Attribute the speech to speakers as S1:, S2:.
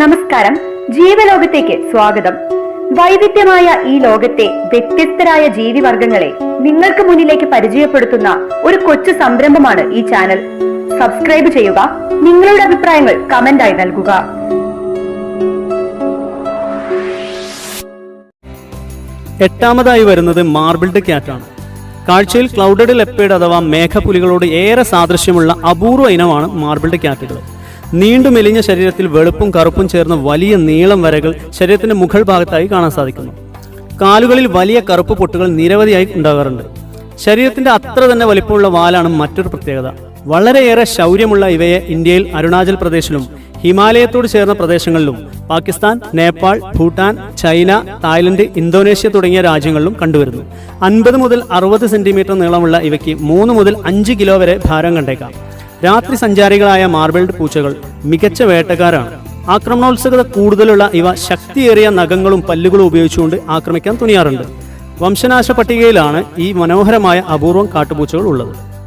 S1: നമസ്കാരം. ജീവലോകത്തേക്ക് സ്വാഗതം. വൈവിധ്യമായ ഈ ലോകത്തെ വ്യത്യസ്തരായ ജീവിവർഗങ്ങളെ നിങ്ങൾക്ക് മുന്നിലേക്ക് പരിചയപ്പെടുത്തുന്ന ഒരു കൊച്ചു സംരംഭമാണ് ഈ ചാനൽ. സബ്സ്ക്രൈബ് ചെയ്യുക നിങ്ങളുടെ അഭിപ്രായങ്ങൾ കമന്റായി നൽകുക.
S2: എട്ടാമതായി വരുന്നത് മാർബിൾഡ് ക്യാറ്റാണ്. കാഴ്ചയിൽ ക്ലൗഡഡ് ലെപ്പേഡ് അഥവാ മേഘപ്പുലികളോട് ഏറെ സാദൃശ്യമുള്ള അപൂർവ ഇനമാണ് മാർബിൾഡ് ക്യാറ്റുകൾ. നീണ്ടു മെലിഞ്ഞ ശരീരത്തിൽ വെളുപ്പും കറുപ്പും ചേർന്ന വലിയ നീളം വരകൾ ശരീരത്തിന്റെ മുകൾ ഭാഗത്തായി കാണാൻ സാധിക്കുന്നു. കാലുകളിൽ വലിയ കറുപ്പ് പൊട്ടുകൾ നിരവധിയായി ഉണ്ടാകാറുണ്ട്. ശരീരത്തിന്റെ അത്ര തന്നെ വലിപ്പമുള്ള വാലാണ് മറ്റൊരു പ്രത്യേകത. വളരെയേറെ ശൗര്യമുള്ള ഇവയെ ഇന്ത്യയിൽ അരുണാചൽ പ്രദേശിലും ഹിമാലയത്തോട് ചേർന്ന പ്രദേശങ്ങളിലും Pakistan Nepal Bhutan China Thailand Indonesia തുടങ്ങിയ രാജ്യങ്ങളിലും കണ്ടുവരുന്നു. അൻപത് മുതൽ അറുപത് സെന്റിമീറ്റർ നീളമുള്ള ഇവയ്ക്ക് മൂന്ന് മുതൽ അഞ്ച് കിലോ വരെ ഭാരം കണ്ടേക്കാം. രാത്രി സഞ്ചാരികളായ മാർബിൾഡ് പൂച്ചകൾ മികച്ച വേട്ടക്കാരാണ്. ആക്രമണോത്സുകത കൂടുതലുള്ള ഇവ ശക്തിയേറിയ നഖങ്ങളും പല്ലുകളും ഉപയോഗിച്ചുകൊണ്ട് ആക്രമിക്കാൻ തുനിയാറുണ്ട്. വംശനാശ പട്ടികയിലാണ് ഈ മനോഹരമായ അപൂർവം കാട്ടുപൂച്ചകൾ ഉള്ളത്.